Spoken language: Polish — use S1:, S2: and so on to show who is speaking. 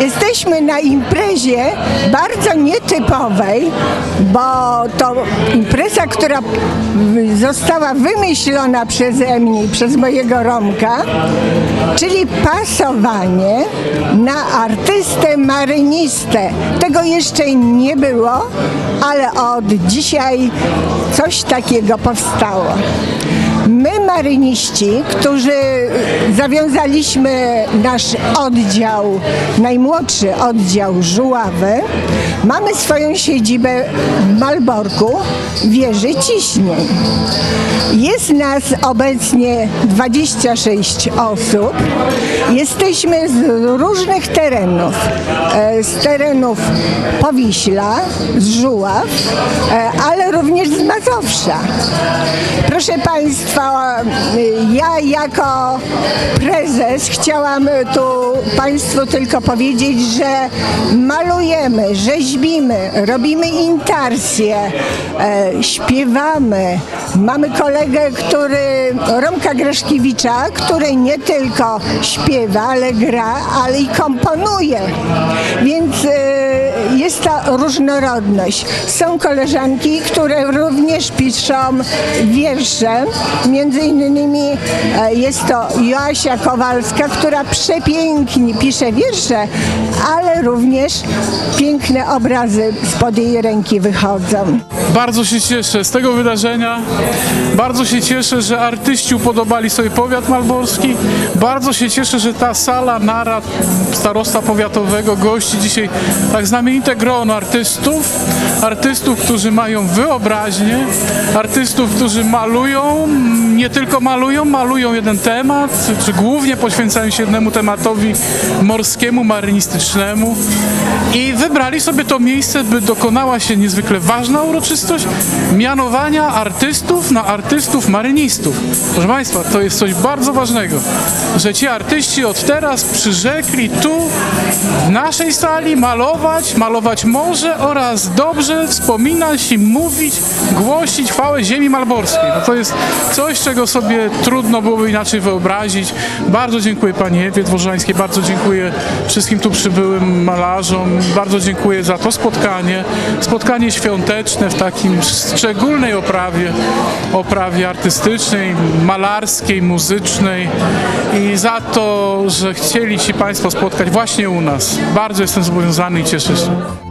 S1: jesteśmy na imprezie bardzo nietypowej, bo to impreza, która została wymyślona przeze mnie i przez mojego Romka, czyli pasowanie na artystę marynistę. Tego jeszcze nie było, ale od dzisiaj coś takiego powstało. My, maryniści, którzy zawiązaliśmy nasz oddział, najmłodszy oddział Żuławy, mamy swoją siedzibę w Malborku, wieży ciśnień. Jest nas obecnie 26 osób. Jesteśmy z różnych terenów. E, Z terenów Powiśla, z Żuław, e, ale również z Mazowsza. Proszę Państwa, y, ja jako prezes chciałam tu Państwu tylko powiedzieć, że malujemy, rzeźbimy, robimy intarsje, e, śpiewamy. Mamy kolegę, który, Romka Greszkiewicza, który nie tylko śpiewa, ale gra, ale i komponuje. Więc e, jest to różnorodność. Są koleżanki, które również piszą wiersze. Między innymi e, jest to Joasia Kowalska, która przepięknie pisze wiersze, ale również piękne obrazy spod jej ręki wychodzą.
S2: Bardzo się cieszę z tego wydarzenia. Bardzo się cieszę, że artyści upodobali sobie powiat malborski. Bardzo się cieszę, że ta sala narad starosta powiatowego gości dzisiaj tak znamienite grono artystów. Artystów, którzy mają wyobraźnię, artystów, którzy malują, nie tylko malują, malują jeden temat, czy głównie poświęcają się jednemu tematowi morskiemu, marynistycznemu. I wybrali sobie to miejsce, by dokonała się niezwykle ważna uroczystość mianowania artystów na artystów marynistów. Proszę Państwa, to jest coś bardzo ważnego, że ci artyści od teraz przyrzekli tu w naszej sali malować, malować morze oraz dobrze wspominać i mówić, głosić chwałę ziemi malborskiej. No to jest coś, czego sobie trudno byłoby inaczej wyobrazić. Bardzo dziękuję Pani Ewie Dworzańskiej, bardzo dziękuję wszystkim tu przybyłym malarzom, bardzo dziękuję za to spotkanie, spotkanie świąteczne w takim szczególnej oprawie, oprawie artystycznej, malarskiej, muzycznej i za to, że chcieli Ci Państwo spotkać właśnie u nas. Bardzo jestem zobowiązany i cieszę się.